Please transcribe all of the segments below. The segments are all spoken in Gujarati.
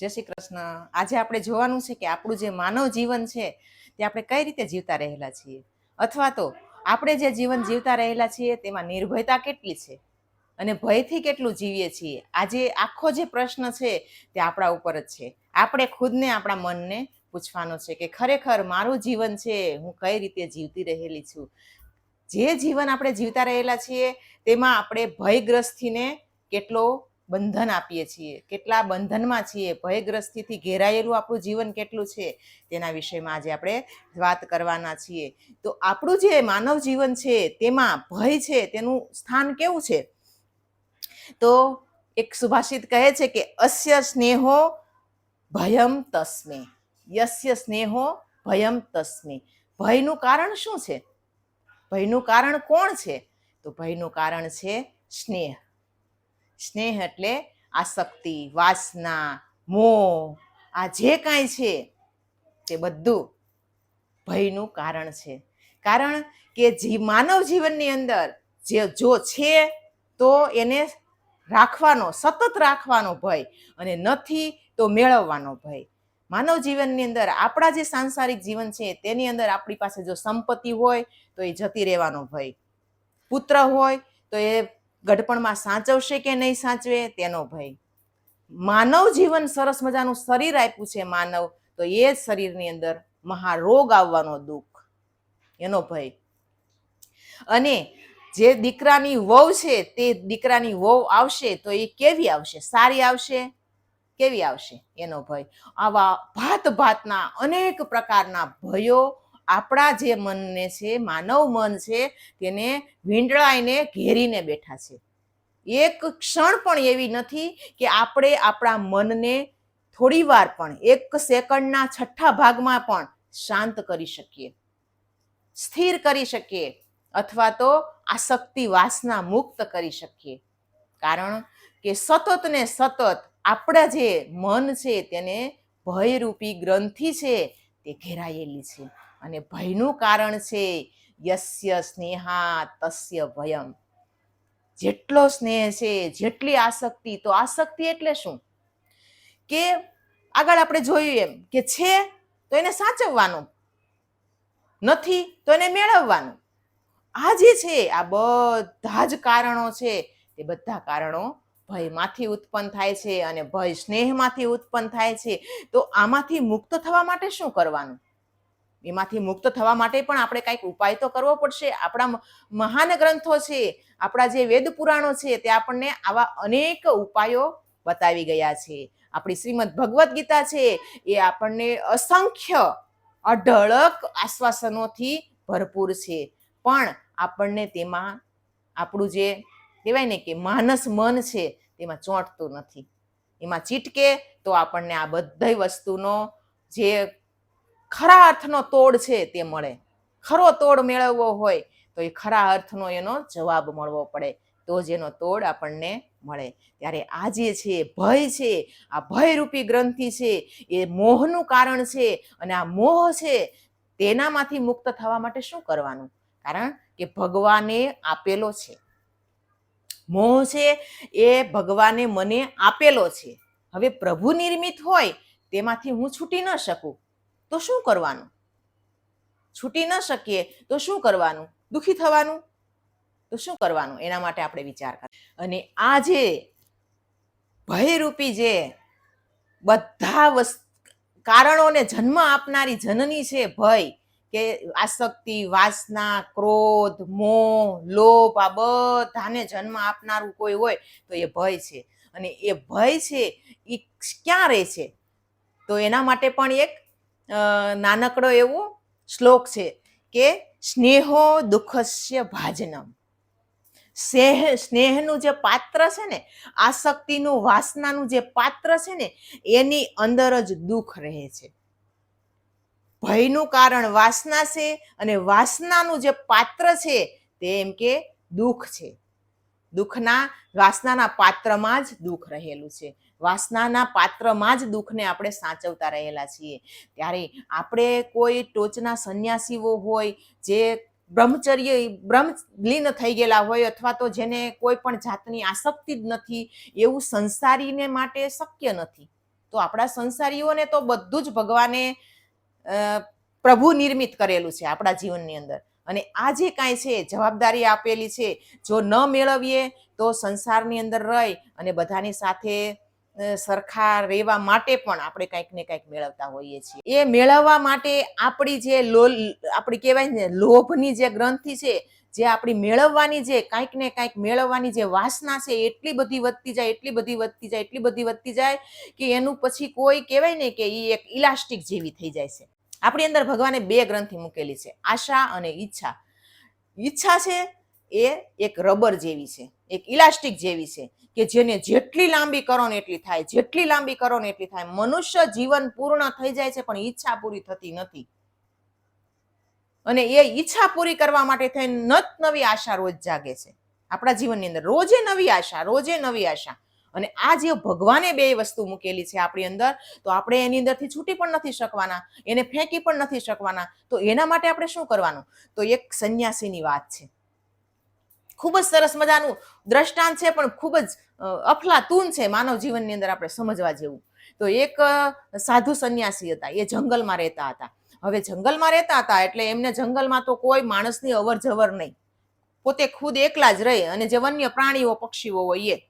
જય શ્રી કૃષ્ણ. આજે આપણે જોવાનું છે કે આપણું જે માનવ જીવન છે, તે આપણે કઈ રીતે જીવતા રહેલા છીએ? અથવા તો આપણે જે જીવન જીવતા રહેલા છીએ, તેમાં નિર્ભયતા કેટલી છે? અને ભયથી કેટલું જીવીએ છીએ? આજે આખો જે પ્રશ્ન છે, તે આપણા ઉપર જ છે. આપણે ખુદને આપણા મનને પૂછવાનો છે કે ખરેખર મારું જીવન છે, હું કઈ રીતે જીવતી રહેલી છું? જે જીવન આપણે જીવતા રહેલા છીએ, તેમાં આપણે ભયગ્રસ્તીને કેટલો બંધન આપીએ છીએ. કેટલા બંધનમાં છીએ? ભયગ્રસ્તીથી ઘેરાયેલું આપણું જીવન કેટલું છે? તેના વિષયમાં આજે આપણે વાત કરવાના છીએ. તો આપણું જે માનવ જીવન છે, તેમાં ભય છે, તેનું સ્થાન કેવું છે? તો એક સુભાષિત કહે છે કે, અસ્ય સ્નેહો ભયમ તસ્મે. યસ્ય સ્નેહો ભયમ તસ્મે. ભયનું કારણ શું છે? ભયનું કારણ કોણ છે? તો ભયનું કારણ છે સ્નેહ. સ્નેહ એટલે આસક્તિ વાસના, મોહ, આ જે કાંઈ છે તે બધું ભયનું કારણ છે. કારણ કે જી, માનવ જીવનની અંદર જે, જો છે તો એને રાખવાનો, સતત રાખવાનો ભય અને નથી તો મેળવવાનો ભય. માનવ જીવનની અંદર આપણા જે સાંસારિક જીવન છે તેની અંદર આપણી પાસે જો સંપત્તિ હોય તો એ જતી રહેવાનો ભય. પુત્ર હોય તો એ ગઢપણમાં સાચવશે કે નહીં સાચવે, તેનો ભય. માનવ જીવન સરસ મજાનું શરીર આપ્યું છે માનવ, તો એ જ શરીરની અંદર મહારોગ આવવાનો દુઃખ, એનો ભય. અને જે દીકરાની વહુ છે, તે દીકરાની વહુ આવશે, તો એ કેવી આવશે? સારી આવશે? કેવી આવશે? એનો ભય. આવા ભાત ભાતના અનેક પ્રકારના ભયો આપણા જે મનને છે, માનવ મન છે, તેને વીંડળાઈને ઘેરીને બેઠા છે. એક ક્ષણ પણ એવી નથી કે આપણે આપણા મનને થોડી વાર પણ, એક સેકન્ડના છઠ્ઠા ભાગમાં પણ શાંત કરી શકીએ. સ્થિર કરી શકીએ અથવા તો આસક્તિ વાસના મુક્ત કરી શકીએ. કારણ કે સતત ને સતત આપણા જે મન છે, તેને ભયરૂપી ગ્રંથિ છે તે ઘેરાયેલી છે. અને ભયનું કારણ છે, યસ્ય સ્નેહા તસ્ય ભયમ જેટલો સ્નેહ છે, જેટલી આસક્તિ, તો આસક્તિ એટલે શું? કે આગળ આપણે જોયું એમ કે છે, તો એને સાચવવાનું. નથી, તો એને મેળવવાનું. આ જે છે, આ બધા જ કારણો છે, તે બધા કારણો ભયમાંથી ઉત્પન્ન થાય છે અને ભય સ્નેહમાંથી ઉત્પન્ન થાય છે, તો આમાંથી મુક્ત થવા માટે શું કરવાનું? એમાંથી મુક્ત થવા માટે પણ આપણે કંઈક ઉપાય તો કરવો પડશે. આપણા મહાન ગ્રંથો છે, આપણા જે વેદ પુરાણો છે, તે આપણને આવા અનેક ઉપાયો બતાવી ગયા છે. આપણી શ્રીમદ ભગવદ્ ગીતા છે, એ આપણને અસંખ્ય અઢળક આશ્વાસનોથી ભરપૂર છે. પણ આપણને તેમાં આપણું જે કહેવાય ને કે માનસ મન છે, તેમાં ચોંટતું નથી. એમાં ચીટકે તો આપણને આ બધી વસ્તુનો જે ખરા અર્થનો તોડ છે તે મળે. ખરો તોડ મેળવવો હોય, તો એ ખરા અર્થનો એનો જવાબ મળવો પડે. તો જ એનો તોડ આપણને મળે. ત્યારે આ જે છે, ભય છે, આ ભયરૂપી ગ્રંથિ છે, એ મોહનું કારણ છે અને આ મોહ છે, તેનામાંથી મુક્ત થવા માટે શું કરવાનું? કારણ કે ભગવાને આપેલો છે. મોહ છે એ ભગવાને મને આપેલો છે. હવે પ્રભુ નિર્મિત હોય તેમાંથી હું છૂટી ન શકું. તો શું કરવાનું? છૂટી ન શકીએ તો શું કરવાનું? દુઃખી થવાનું? તો શું કરવાનું? એના માટે આપણે વિચાર કર. અને આ જે ભયરૂપી જે બધા વસ્ત, કારણોને જન્મ આપનારી જનની છે ભય કે આસક્તિ, વાસના, ક્રોધ, મોહ, લોભ, આ બધાને જન્મ આપનારું કોઈ હોય તો એ ભય છે. અને એ ભય છે એ ક્યાં રહે છે? તો એના માટે પણ એક નાનકડો એવો શ્લોક છે કે સ્નેહો દુઃખસ્ય ભાજનમ. સ્નેહ સ્નેહનું જે પાત્ર છે ને, આસક્તિનું, વાસનાનું જે પાત્ર છે ને, એની અંદર જ દુઃખ રહે છે. ભયનું કારણ વાસના છે અને વાસનાનું જે પાત્ર છે તે એમ કે દુઃખ છે. દુઃખના વાસનાના પાત્રમાં જ દુઃખ રહેલું છે. વાસનાના પાત્રમાં જ દુઃખને આપણે સાચવતા રહેલા છીએ. ત્યારે આપણે કોઈ ટોચના સંન્યાસીઓ હોય, જે બ્રહ્મચર્ય, બ્રહ્મલીન થઈ ગયેલા હોય અથવા તો જેને કોઈ પણ જાતની આસક્તિ જ નથી, એવું સંસારીને માટે શક્ય નથી. તો આપણા સંસારીઓને તો બધું જ ભગવાને પ્રભુ નિર્મિત કરેલું છે આપણા જીવનની અંદર. અને આ જે કાંઈ છે, જવાબદારી આપેલી છે, જો ન મેળવીએ તો સંસારની અંદર રહી અને બધાની સાથે સરખા રહેવા માટે પણ આપણે કંઈક ને કંઈક મેળવતા હોઈએ છીએ. એ મેળવવા માટે આપણી જે લોલ આપણી કહેવાય ને, લોભની જે ગ્રંથિ છે, જે આપણી મેળવવાની જે કાંઈક ને કાંઈક મેળવવાની જે વાસના છે, એટલી બધી વધતી જાય, એટલી બધી વધતી જાય, એટલી બધી વધતી જાય કે એનું પછી કોઈ કહેવાય ને કે એ એક ઇલાસ્ટિક જેવી થઈ જાય છે. આપણી અંદર ભગવાને બે ગ્રંથિ મૂકેલી છે, આશા અને ઈચ્છા. ઈચ્છા છે એ એક રબર જેવી છે, એક ઇલાસ્ટિક જેવી છે, કે જેને જેટલી લાંબી કરો ને એટલી થાય, જેટલી લાંબી કરો ને એટલી થાય. મનુષ્ય જીવન પૂર્ણ થઈ જાય છે, પણ ઈચ્છા પૂરી થતી નથી. અને એ ઈચ્છા પૂરી કરવા માટે થઈને નત નવી આશા રોજ જાગે છે. આપણા જીવનની અંદર રોજે નવી આશા, રોજે નવી આશા. અને આ જે ભગવાને બે વસ્તુ મૂકેલી છે આપણી અંદર, તો આપણે એની અંદરથી છૂટી પણ નથી શકવાના, એને ફેંકી પણ નથી શકવાના, તો એના માટે આપણે શું કરવાનું? તો એક સંન્યાસીની વાત છે. ખૂબ જ સરસ મજાનું દ્રષ્ટાંત છે, પણ ખૂબ જ અફલાતૂન છે માનવ જીવનની અંદર આપણે સમજવા જેવું. તો એક સાધુ સંન્યાસી હતા, એ જંગલમાં રહેતા હતા. હવે જંગલમાં રહેતા હતા એટલે એમને જંગલમાં તો કોઈ માણસની અવર જવર નહીં. પોતે ખુદ એકલા જ રહે અને જે વન્ય પ્રાણીઓ, પક્ષીઓ હોય એ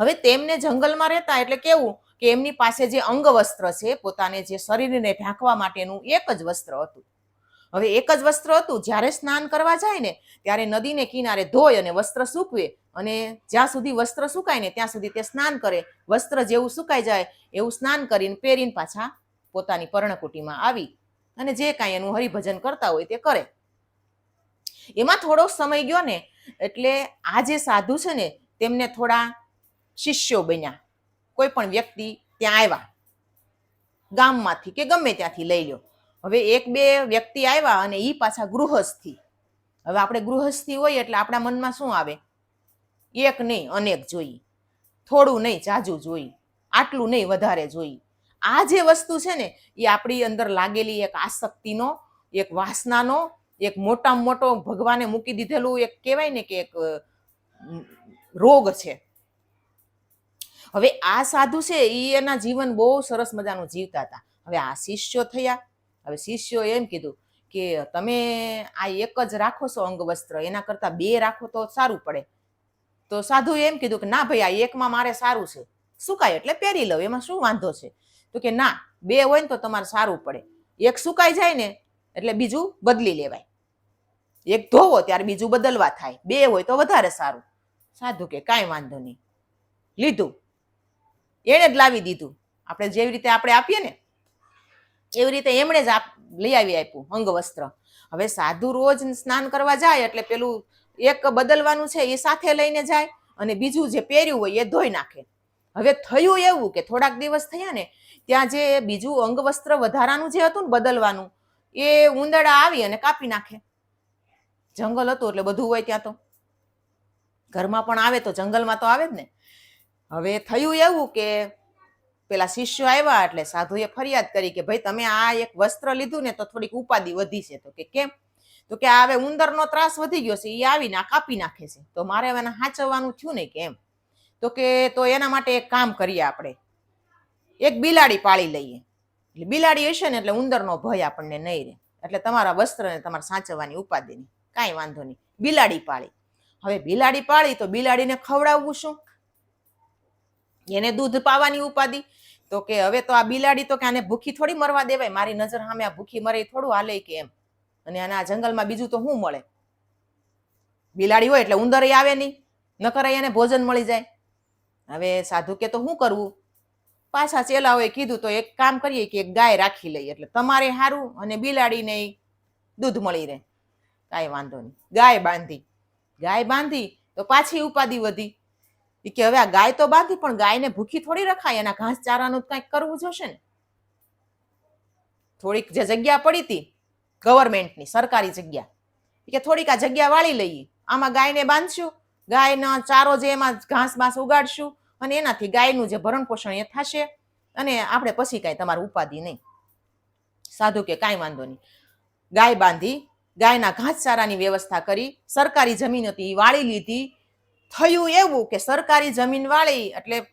હવે તેમને જંગલમાં રહેતા એટલે કેવું કે એમની પાસે જે અંગ વસ્ત્ર છે, પોતાને જે શરીરને ઢાંકવા માટેનું એક જ વસ્ત્ર હતું. હવે એક જ વસ્ત્ર હતું, જ્યારે સ્નાન કરવા જાય ને, ત્યારે નદીને કિનારે ધોય અને વસ્ત્ર સૂકવે અને જ્યાં સુધી વસ્ત્ર સુકાય ને, ત્યાં સુધી તે સ્નાન કરે. વસ્ત્ર જેવું સુકાઈ જાય, એવું સ્નાન કરીને પહેરીને પાછા પોતાની પર્ણકુટીમાં આવી અને જે કાંઈ એનું હરિભજન કરતા હોય તે કરે. એમાં થોડો સમય ગયો ને, એટલે આ જે સાધુ છે ને, તેમને થોડા શિષ્યો બન્યા. કોઈ પણ વ્યક્તિ ત્યાં આવ્યા. ગામમાંથી કે ગમે ત્યાંથી લઈ લો હવે એક બે વ્યક્તિ આવ્યા અને એ પાછા ગૃહસ્થી. હવે આપણે ગૃહસ્થી હોય એટલે આપણા મનમાં શું આવે? એક નહીં, અનેક જોઈ. થોડું નહીં, જાજુ જોઈ. આટલું નહીં, વધારે જોઈ. આ જે વસ્તુ છે ને એ આપણી અંદર લાગેલી એક આસક્તિનો, એક વાસનાનો, એક મોટામાં મોટો ભગવાને મૂકી દીધેલું એક કહેવાય ને કે એક રોગ છે. હવે આ સાધુ છે, એ એના જીવન બહુ સરસ મજાનું જીવતા હતા. હવે આ શિષ્યો થયા. હવે શિષ્યો એમ કીધું કે, તમે આ એક જ રાખો છો અંગ વસ્ત્ર એના કરતાં બે રાખો તો સારું પડે. તો સાધુ એમ કીધું કે, ના ભાઈ, આ એકમાં મારે સારું છે. સુકાય એટલે પહેરી લઉં. એમાં શું વાંધો છે? તો કે, ના, બે હોય ને તો તમારે સારું પડે. એક સુકાઈ જાય ને, એટલે બીજું બદલી લેવાય. એક ધોવો ત્યારે બીજું બદલવા થાય. બે હોય તો વધારે સારું. સાધુ કે, કાંઈ વાંધો નહીં. લીધું. એણે જ લાવી દીધું. આપણે જેવી રીતે આપણે આપીએ ને, એવી રીતે એમણે જ આપ, લઈ આવી આપ્યું અંગવસ્ત્ર હવે સાધુ રોજ સ્નાન કરવા જાય એટલે પેલું એક બદલવાનું છે એ સાથે લઈને જાય અને બીજું જે પહેર્યું હોય એ ધોઈ નાખે. હવે થયું એવું કે થોડાક દિવસ થયા ને, ત્યાં જે બીજું અંગવસ્ત્ર વધારાનું જે હતું ને બદલવાનું, એ ઉંદરડા આવી અને કાપી નાખે. જંગલ હતું એટલે બધું હોય ત્યાં તો. ઘરમાં પણ આવે તો જંગલમાં તો આવે જ ને. હવે થયું એવું કે પેલા શિષ્યો આવ્યા એટલે સાધુએ ફરિયાદ કરી કે ભાઈ તમે આ એક વસ્ત્ર લીધું ને તો થોડીક ઉપાધિ વધી છે. તો કે કેમ? તો કે હવે ઉંદરનો ત્રાસ વધી ગયો છે એ આવીને કાપી નાખે છે. તો મારે હવે એને હાચવવાનું થયું ને કેમ? તો કે તો એના માટે એક કામ કરીએ આપણે. એક બિલાડી પાળી લઈએ. એટલે બિલાડી હશે ને એટલે ઉંદરનો ભય આપણને નહીં રહે. એટલે તમારા વસ્ત્રને તમારે સાચવવાની ઉપાધિ નહીં કાંઈ વાંધો નહીં. બિલાડી પાળી. હવે બિલાડી પાળી તો બિલાડીને ખવડાવવું શું? એને દૂધ પાવાની ઉપાધિ? તો કે હવે તો આ બિલાડી તો કે આને ભૂખી થોડી મરવા દેવાય. મારી નજર સામે આ ભૂખી મરે થોડું હાલે કે એમ. અને આના જંગલમાં બીજું તો શું મળે? બિલાડી હોય એટલે ઉંદર આવે નહીં. નકર એને ભોજન મળી જાય. હવે સાધુ કે તો શું કરવું? પાછા ચેલાઓએ કીધું તો એક કામ કરીએ કે એક ગાય રાખી લઈએ. એટલે તમારે સારું અને બિલાડીને દૂધ મળી રહે. કાંઈ વાંધો નહીં. ગાય બાંધી. ગાય બાંધી તો પાછી ઉપાધિ વધી. ઈ કે હવે આ ગાય તો બાંધી, પણ ગાયને ભૂખી થોડી રખાય, એના ઘાસ ચારાનું કંઈક કરવું જોશે ને. થોડીક જે જગ્યા પડી હતી ગવર્મેન્ટની સરકારી જગ્યા કે થોડીક આ જગ્યા વાળી લઈએ. આમાં ગાયને બાંધશું, ગાયના ચારો જે એમાં ઘાસ બાસ ઉગાડશું, અને એનાથી ગાયનું જે ભરણ પોષણ એ થશે, અને આપણે પછી કાંઈ તમારું ઉપાધિ નહીં. સાધુ કે કાંઈ વાંધો નહીં. ગાય બાંધી, ગાયના ઘાસચારાની વ્યવસ્થા કરી, સરકારી જમીન હતી વાળી લીધી થયું એવું કે સરકારી જમીન વાળી એટલે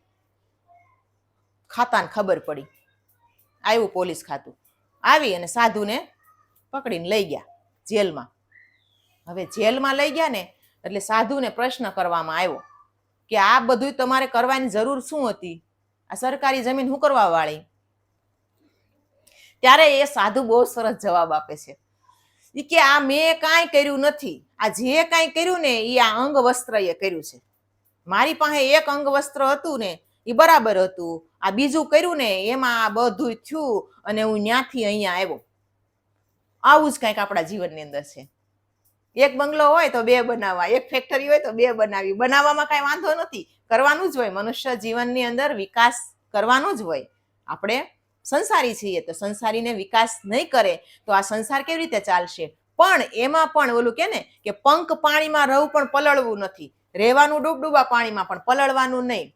ખાતાને ખબર પડી. આવ્યું પોલીસ ખાતું. આવી અને સાધુને પકડીને લઈ ગયા જેલમાં. હવે જેલમાં લઈ ગયા ને, એટલે સાધુને પ્રશ્ન કરવામાં આવ્યો કે આ બધું તમારે કરવાની જરૂર શું હતી? આ સરકારી જમીન શું કરવા વાળી? ત્યારે એ સાધુ બહુ સરસ જવાબ આપે છે. કે આ મેં કાંઈ કર્યું નથી. આ જે કાંઈ કર્યું ને એ આ અંગ વસ્ત્ર એ કર્યું છે. મારી પાસે એક અંગ વસ્ત્ર હતું ને એ બરાબર હતું. આ બીજું કર્યું ને એમાં આ બધું થયું અને હું ન્યાથી અહીંયા આવ્યો. આવું જ કંઈક આપણા જીવનની અંદર છે. એક બંગલો હોય તો બે બનાવવા, એક ફેક્ટરી હોય તો બે બનાવી. બનાવવામાં કાંઈ વાંધો નથી. કરવાનું જ હોય. મનુષ્ય જીવનની અંદર વિકાસ કરવાનો જ હોય. આપણે સંસારી છીએ તો સંસારીને વિકાસ નહીં કરે તો આ સંસાર કેવી રીતે ચાલશે? પણ એમાં પણ ઓલું કે ને, કે પંખ પાણીમાં રહું પણ પલળવું નથી. રહેવાનું ડૂબડૂબા પાણીમાં પણ પલળવાનું નહીં.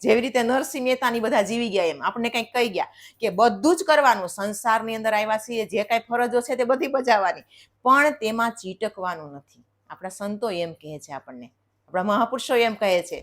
જેવી રીતે નરસિંહ મહેતાની બધા જીવી ગયા એમ. આપણને કંઈક કહી ગયા કે બધું જ કરવાનું સંસારની અંદર આવ્યા છીએ, જે કાંઈ ફરજો છે તે બધી બજાવવાની. પણ તેમાં ચીટકવાનું નથી. આપણા સંતો એમ કહે છે આપણને. આપણા મહાપુરુષો એમ કહે છે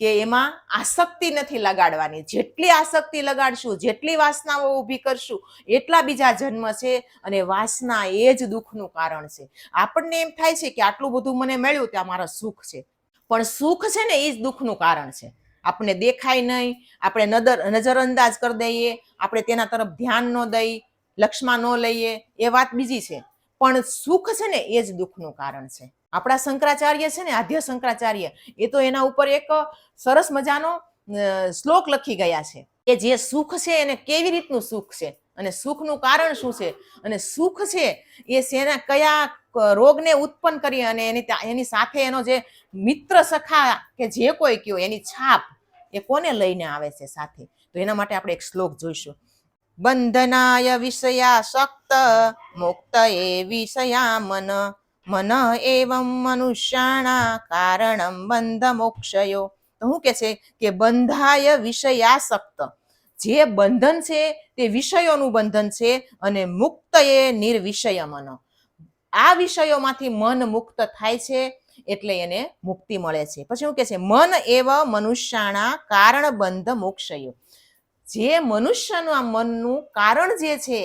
કે એમાં આસક્તિ નથી લગાડવાની. જેટલી આસક્તિ લગાડશું, જેટલી વાસનાઓ ઊભી કરશું, એટલા બીજા જન્મ છે અને વાસના એ જ દુઃખનું કારણ છે. આપણને એમ થાય છે કે આટલું બધું મને મળ્યું ત્યાં મારા સુખ છે. પણ સુખ છે ને એ જ દુઃખનું કારણ છે. આપણને દેખાય નહીં, આપણે નદર, નજરઅંદાજ કરી દઈએ, આપણે તેના તરફ ધ્યાન ન દઈ, લક્ષમાં ન લઈએ, એ વાત બીજી છે. પણ સુખ છે ને એ જ દુઃખનું કારણ છે. આપણા શંકરાચાર્ય છે ને, આદ્ય શંકરાચાર્ય, એ તો એના ઉપર એક સરસ મજાનો શ્લોક લખી ગયા છે કે જે સુખ છે એને કેવી રીતનું સુખ છે અને સુખનું કારણ શું છે અને સુખ છે એ શેના કયા રોગને ઉત્પન્ન કરી અને એની એની સાથે એનો જે મિત્ર સખા કે જે કોઈ કયો, એની છાપ, એ કોને લઈને આવે છે સાથે? તો એના માટે આપણે એક શ્લોક જોઈશું. બંધનાય વિષયા શક્ત, મુક્ત એ વિષયા મન. મન એવમ મનુષ્યાણા કારણમ બંધ મોક્ષયો તો શું કે છે કે બંધાય વિષયાસક્ત. જે બંધન છે તે વિષયોનું બંધન છે અને મુક્ત એ નિર્વિષય મન આ વિષયોમાંથી મન મુક્ત થાય છે એટલે એને મુક્તિ મળે છે. પછી શું કે છે મન એવ મનુષ્યાણા કારણ બંધ મોક્ષયો જે મનુષ્યનું આ મનનું કારણ જે છે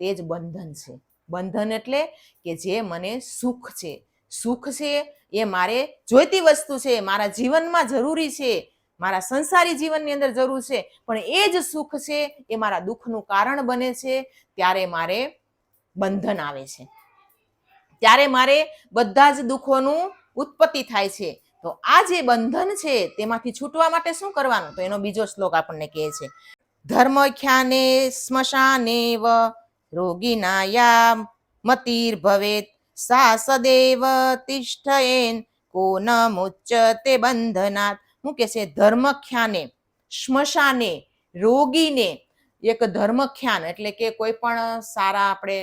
તે જ બંધન છે. બંધન એટલે કે જે મને સુખ છે. સુખ છે એ મારે જોઈતી વસ્તુ છે, મારા જીવનમાં જરૂરી છે, મારા સંસારી જીવનની અંદર જરૂર છે, પણ એ જ સુખ છે એ મારા દુઃખનું કારણ બને છે, ત્યારે મારે બંધન આવે છે. ત્યારે મારે બધા જ દુઃખોનું ઉત્પત્તિ થાય છે. તો આ જે બંધન છે તેમાંથી છૂટવા માટે શું કરવાનું? તો એનો બીજો શ્લોક આપણને કહે છે. ધર્મ ખ્યાને સ્મશાનેવ રોગીનાયા મતિર્ભવેત સા સદેવ તિષ્ઠયેન કો ન મુચ્યતે બંધનાત. હું કે છે ધર્મખ્યાને શ્મશાને રોગીને, એક ધર્મખ્યાન એટલે કે કોઈ પણ સારા આપણે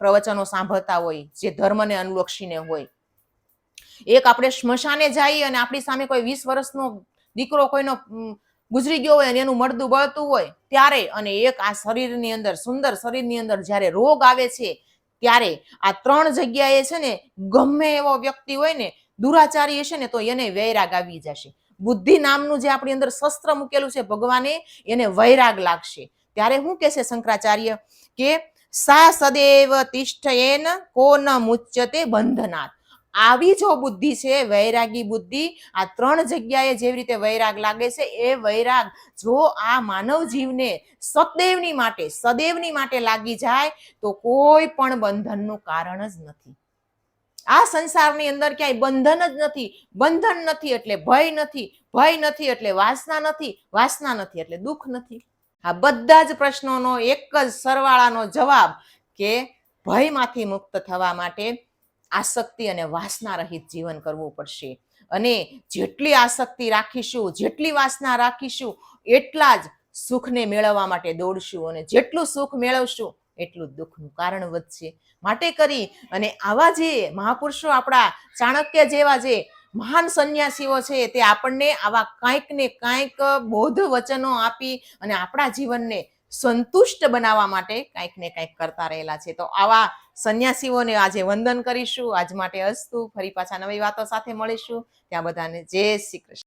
પ્રવચનો સાંભળતા હોય, જે ધર્મને અનુલક્ષીને હોય. એક આપણે સ્મશાને જઈએ અને આપણી સામે કોઈ વીસ વર્ષનો દીકરો કોઈનો ગુજરી ગયો હોય અને એનું મળદું બળતું હોય ત્યારે અને એક આ શરીરની અંદર, સુંદર શરીરની અંદર જ્યારે રોગ આવે છે, ત્યારે આ ત્રણ જગ્યાએ છે ને ગમે એવો વ્યક્તિ હોય ને, દુરાચારી હશે ને તો એને વૈરાગ આવી જશે. બુદ્ધિ નામનું જે આપણી અંદર શસ્ત્ર મૂકેલું છે ભગવાને, એને વૈરાગ લાગશે. ત્યારે શું કહેશે શંકરાચાર્ય? કે સા સદેવ તિષ્ઠયેન કો ન મુચ્યતે બંધનાથ આવી જો બુદ્ધિ છે, વૈરાગી બુદ્ધિ, આ ત્રણ જગ્યાએ જેવી રીતે વૈરાગ લાગે છે, એ વૈરાગ જો આ માનવ જીવને સદૈવની માટે સદૈવની માટે લાગી જાય, તો કોઈ પણ બંધનનું કારણ જ નથી. આ સંસારની અંદર ક્યાંય બંધન જ નથી, બંધન નથી એટલે ભય નથી ભય નથી એટલે વાસના નથી વાસના નથી એટલે દુઃખ નથી. આ બધા જ પ્રશ્નોનો એક જ સરવાળાનો જવાબ કે ભયમાંથી મુક્ત થવા માટે આસક્તિ અને વાસના રહિત જીવન કરવું પડશે. અને જેટલી આસક્તિ રાખીશું, જેટલી વાસના રાખીશું, એટલા જ સુખને મેળવવા માટે દોડશું અને જેટલું સુખ મેળવશું, એટલું દુઃખનું કારણ વધશે. માટે કરી અને આવા જે મહાપુરુષો આપણા ચાણક્ય જેવા જે મહાન સંન્યાસીઓ છે, તે આપણને આવા કાંઈક ને કાંઈક બોધ વચનો આપી અને આપણા જીવનને સંતુષ્ટ બનાવવા માટે કંઈક ને કાંઈક કરતા રહેલા છે. તો આવા સંન્યાસીઓને આજે વંદન કરીશું. આજ માટે અસ્તુ. ફરી પાછા નવી વાતો સાથે મળીશું. ત્યાં બધાને જય શ્રી કૃષ્ણ.